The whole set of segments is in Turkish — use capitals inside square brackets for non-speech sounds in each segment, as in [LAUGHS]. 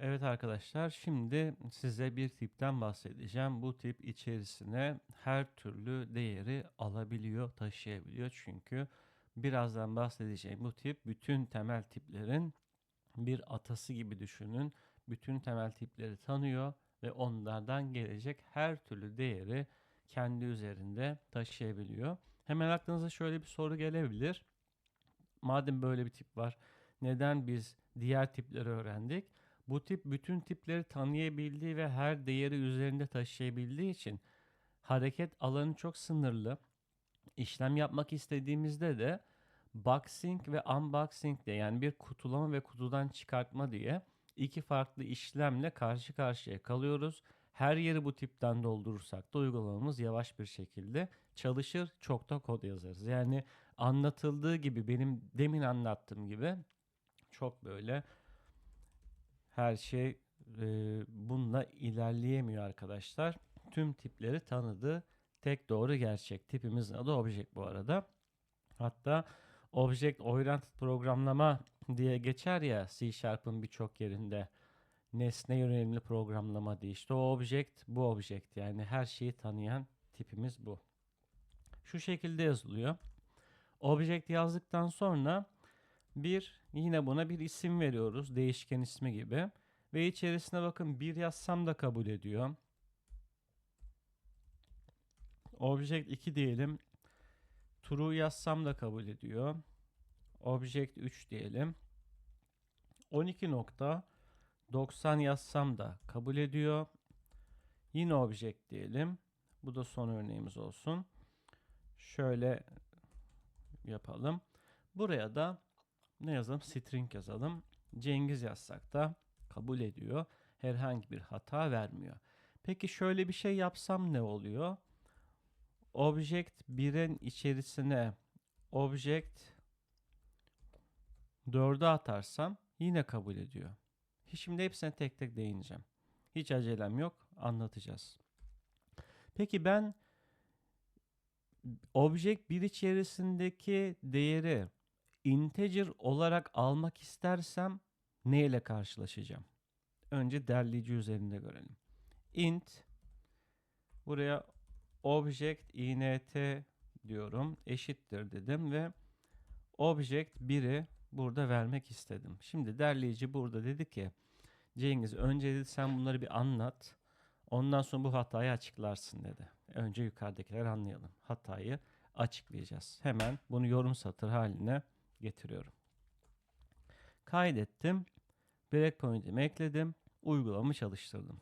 Evet arkadaşlar, şimdi size bir tipten bahsedeceğim. Bu tip içerisine her türlü değeri alabiliyor, taşıyabiliyor. Çünkü birazdan bahsedeceğim bu tip bütün temel tiplerin bir atası gibi düşünün. Bütün temel tipleri tanıyor ve onlardan gelecek her türlü değeri kendi üzerinde taşıyabiliyor. Hemen aklınıza şöyle bir soru gelebilir. Madem böyle bir tip var, neden biz diğer tipleri öğrendik? Bu tip bütün tipleri tanıyabildiği ve her değeri üzerinde taşıyabildiği için hareket alanı çok sınırlı. İşlem yapmak istediğimizde de boxing ve unboxing de yani bir kutulama ve kutudan çıkartma diye iki farklı işlemle karşı karşıya kalıyoruz. Her yeri bu tipten doldurursak da uygulamamız yavaş bir şekilde çalışır. Çok da kod yazarız. Yani anlatıldığı gibi benim demin anlattığım gibi çok böyle her şey e, bununla ilerleyemiyor arkadaşlar. Tüm tipleri tanıdı. Tek doğru gerçek. Tipimizin adı Object bu arada. Hatta Object Oriented programlama diye geçer ya C Sharp'ın birçok yerinde. Nesne yönelimli programlama diye. İşte o object bu object. Yani her şeyi tanıyan tipimiz bu. Şu şekilde yazılıyor. Object yazdıktan sonra bir yine buna bir isim veriyoruz. Değişken ismi gibi. Ve içerisine bakın bir yazsam da kabul ediyor. Object 2 diyelim. True yazsam da kabul ediyor. Object 3 diyelim. 12.90 yazsam da kabul ediyor. Yine object diyelim. Bu da son örneğimiz olsun. Şöyle yapalım. Buraya da ne yazalım? String yazalım. Cengiz yazsak da kabul ediyor. Herhangi bir hata vermiyor. Peki şöyle bir şey yapsam ne oluyor? Object 1'in içerisine object 4'ü atarsam yine kabul ediyor. Şimdi hepsine tek tek değineceğim. Hiç acelem yok. Anlatacağız. Peki ben object 1 içerisindeki değeri integer olarak almak istersem ne ile karşılaşacağım? Önce derleyici üzerinde görelim. int buraya object int diyorum eşittir dedim ve object 1'i burada vermek istedim. Şimdi derleyici burada dedi ki Cengiz önce dedi sen bunları bir anlat. Ondan sonra bu hatayı açıklarsın dedi. Önce yukarıdakileri anlayalım. Hatayı açıklayacağız. Hemen bunu yorum satır haline getiriyorum. Kaydettim. Breakpoint'imi ekledim. Uygulamamı çalıştırdım.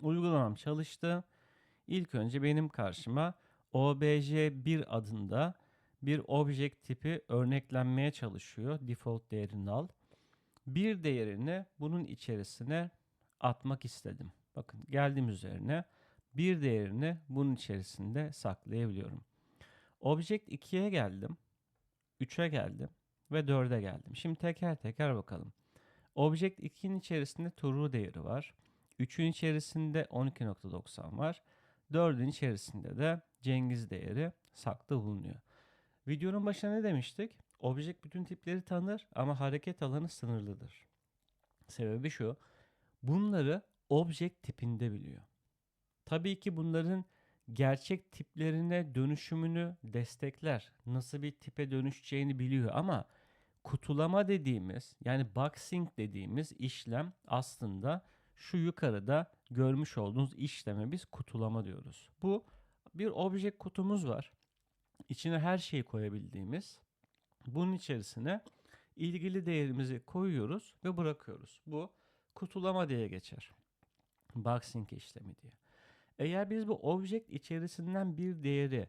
Uygulamam çalıştı. İlk önce benim karşıma obj1 adında bir object tipi örneklenmeye çalışıyor. Default değerini al. Bir değerini bunun içerisine atmak istedim. Bakın geldim üzerine bir değerini bunun içerisinde saklayabiliyorum. Object 2'ye geldim. 3'e geldim ve 4'e geldim. Şimdi teker teker bakalım. Object 2'nin içerisinde true değeri var. 3'ün içerisinde 12.90 var. 4'ün içerisinde de Cengiz değeri saklı bulunuyor. Videonun başına ne demiştik? Object bütün tipleri tanır ama hareket alanı sınırlıdır. Sebebi şu. Bunları object tipinde biliyor. Tabii ki bunların gerçek tiplerine dönüşümünü destekler. Nasıl bir tipe dönüşeceğini biliyor ama kutulama dediğimiz yani boxing dediğimiz işlem aslında şu yukarıda görmüş olduğunuz işleme biz kutulama diyoruz. Bu bir object kutumuz var. İçine her şeyi koyabildiğimiz. Bunun içerisine ilgili değerimizi koyuyoruz ve bırakıyoruz. Bu kutulama diye geçer. Boxing işlemi diye. Eğer biz bu object içerisinden bir değeri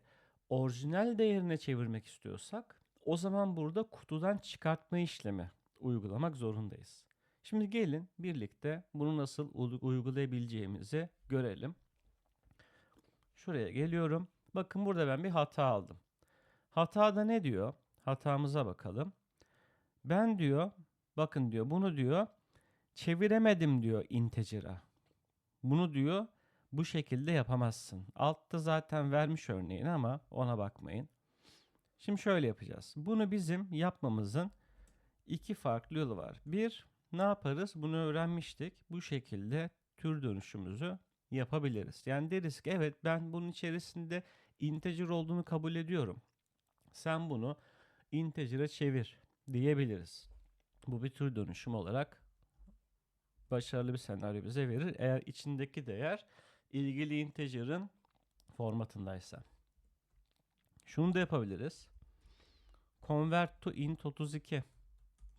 orijinal değerine çevirmek istiyorsak o zaman burada kutudan çıkartma işlemi uygulamak zorundayız. Şimdi gelin birlikte bunu nasıl uygulayabileceğimizi görelim. Şuraya geliyorum. Bakın burada ben bir hata aldım. Hatada ne diyor? Hatamıza bakalım. Ben diyor, bakın diyor bunu diyor çeviremedim diyor integer'a. Bunu diyor bu şekilde yapamazsın. Altta zaten vermiş örneğini ama ona bakmayın. Şimdi şöyle yapacağız. Bunu bizim yapmamızın iki farklı yolu var. Bir, ne yaparız? Bunu öğrenmiştik. Bu şekilde tür dönüşümüzü yapabiliriz. Yani deriz ki evet ben bunun içerisinde integer olduğunu kabul ediyorum. Sen bunu integer'e çevir diyebiliriz. Bu bir tür dönüşüm olarak başarılı bir senaryo bize verir. Eğer içindeki değer ilgili integer'ın formatındaysa. Şunu da yapabiliriz. Convert to int 32.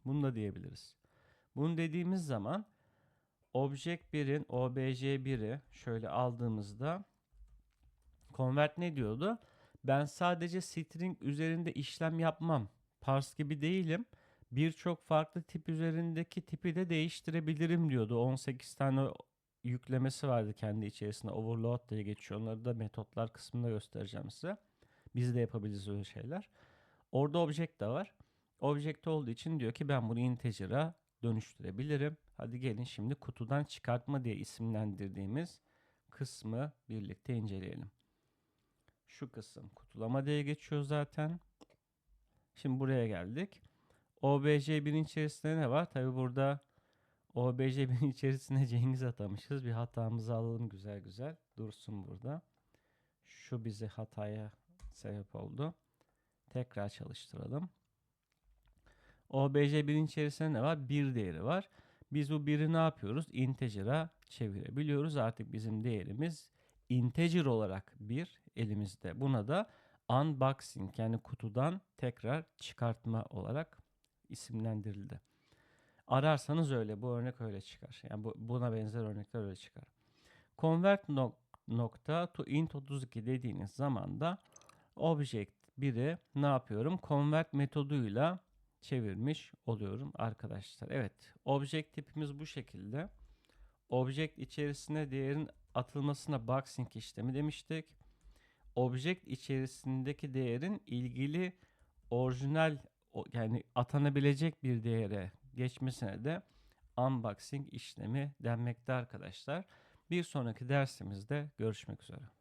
Bunu da diyebiliriz. Bunu dediğimiz zaman Object 1'in obj1'i şöyle aldığımızda convert ne diyordu? Ben sadece string üzerinde işlem yapmam. Parse gibi değilim. Birçok farklı tip üzerindeki tipi de değiştirebilirim diyordu. 18 tane yüklemesi vardı kendi içerisinde. Overload diye geçiyor. Onları da metotlar kısmında göstereceğim size. Biz de yapabiliriz öyle şeyler. Orada object de var. Object olduğu için diyor ki ben bunu integer'a dönüştürebilirim. Hadi gelin şimdi kutudan çıkartma diye isimlendirdiğimiz kısmı birlikte inceleyelim. Şu kısım kutulama diye geçiyor zaten. Şimdi buraya geldik. OBJ1'in içerisinde ne var? Tabi burada OBJ1'in [LAUGHS] içerisine Cengiz atamışız. Bir hatamızı alalım güzel güzel. Dursun burada. Şu bizi hataya sebep oldu. Tekrar çalıştıralım. OBJ1'in içerisinde ne var? Bir değeri var. Biz bu biri ne yapıyoruz? Integer'a çevirebiliyoruz. Artık bizim değerimiz integer olarak bir elimizde. Buna da unboxing yani kutudan tekrar çıkartma olarak isimlendirildi. Ararsanız öyle. Bu örnek öyle çıkar. Yani bu, buna benzer örnekler öyle çıkar. Convert nok nokta to int 32 dediğiniz zaman da object 1'i ne yapıyorum? Convert metoduyla çevirmiş oluyorum arkadaşlar. Evet, object tipimiz bu şekilde. Object içerisine değerin atılmasına boxing işlemi demiştik. Object içerisindeki değerin ilgili orijinal yani atanabilecek bir değere geçmesine de unboxing işlemi denmekte arkadaşlar. Bir sonraki dersimizde görüşmek üzere.